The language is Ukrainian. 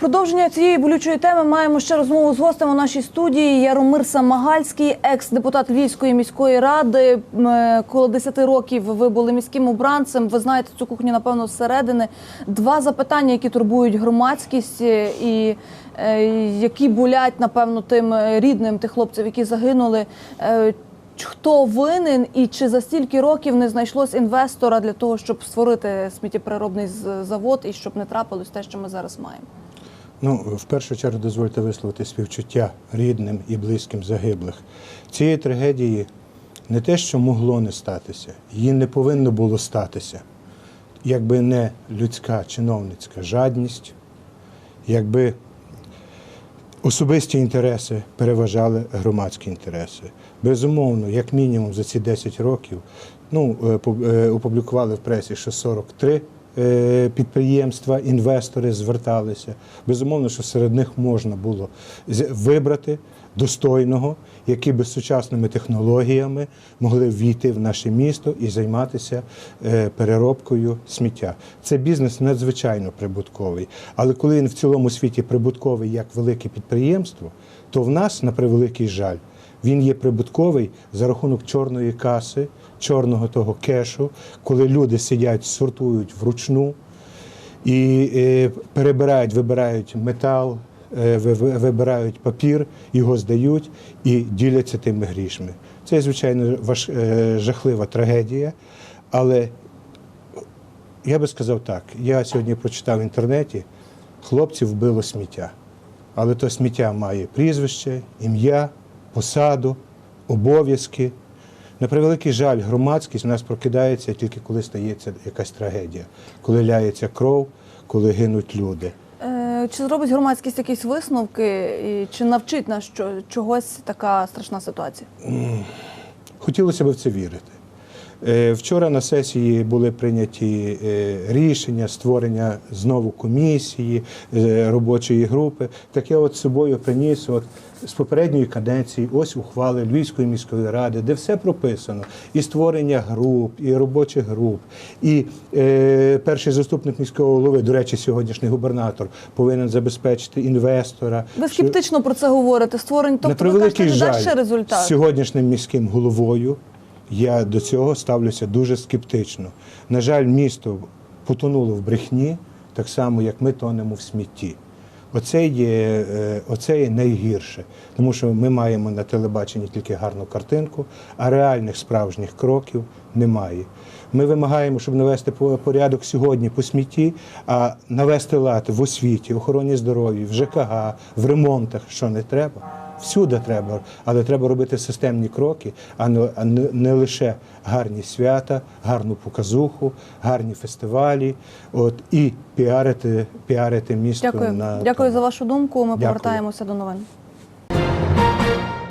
Продовження цієї болючої теми маємо ще розмову з гостем у нашій студії. Яромир Самагальський, екс-депутат Львівської міської ради. Е, Коло 10 років ви були міським обранцем. Ви знаєте цю кухню, напевно, зсередини. Два запитання, які турбують громадськість е, і е, які болять, напевно, тим рідним тих хлопців, які загинули. Хто винен і чи за стільки років не знайшлось інвестора для того, щоб створити сміттєпереробний з- завод і щоб не трапилось те, що ми зараз маємо? Ну, в першу чергу дозвольте висловити співчуття рідним і близьким загиблих. Цієї трагедії не те, що могло не статися, її не повинно було статися. Якби не людська чиновницька жадність, якби особисті інтереси переважали громадські інтереси. Безумовно, як мінімум за ці 10 років, ну, е, е, опублікували в пресі, що 43 е, підприємства, інвестори зверталися. Безумовно, що серед них можна було вибрати достойного, які би з сучасними технологіями могли ввійти в наше місто і займатися е, переробкою сміття. Це бізнес надзвичайно прибутковий. Але коли він в цілому світі прибутковий як велике підприємство, то в нас, на превеликий жаль, він є прибутковий за рахунок чорної каси, чорного того кешу, коли люди сидять, сортують вручну і е, перебирають, вибирають метал, е, ви- ви- вибирають папір, його здають і діляться тими грішми. Це, звичайно, важ, е, жахлива трагедія, але я би сказав так: я сьогодні прочитав в інтернеті, хлопців вбило сміття. Але то сміття має прізвище, ім'я, посаду, обов'язки. На превеликий жаль, громадськість в нас прокидається тільки коли стається якась трагедія, коли ляється кров, коли гинуть люди. Е, Чи зробить громадськість якісь висновки, і чи навчить нас чогось така страшна ситуація? Хотілося б в це вірити. Е, Вчора на сесії були прийняті е, рішення створення знову комісії, е, робочої групи. Так я от собою приніс от з попередньої каденції ось ухвали Львівської міської ради, де все прописано: і створення груп, і робочих груп, і е, перший заступник міського голови, до речі, сьогоднішній губернатор, повинен забезпечити інвестора. Ви що- скептично про це говорите. Створень, тобто ви кажете, жаль, ще результат. сьогоднішнім міським головою я до цього ставлюся дуже скептично. На жаль, місто потонуло в брехні, так само, як ми тонемо в смітті. Оце є, е, оце є найгірше, тому що ми маємо на телебаченні тільки гарну картинку, а реальних справжніх кроків немає. Ми вимагаємо, щоб навести порядок сьогодні по смітті, а навести лад в освіті, охороні здоров'я, в ЖКГ, в ремонтах, що не треба. Всюди треба, але треба робити системні кроки, а не, а не, не лише гарні свята, гарну показуху, гарні фестивалі, от і піарити, піарити місто Дякую. на Дякую тому. за вашу думку. Ми Дякую. повертаємося до новин.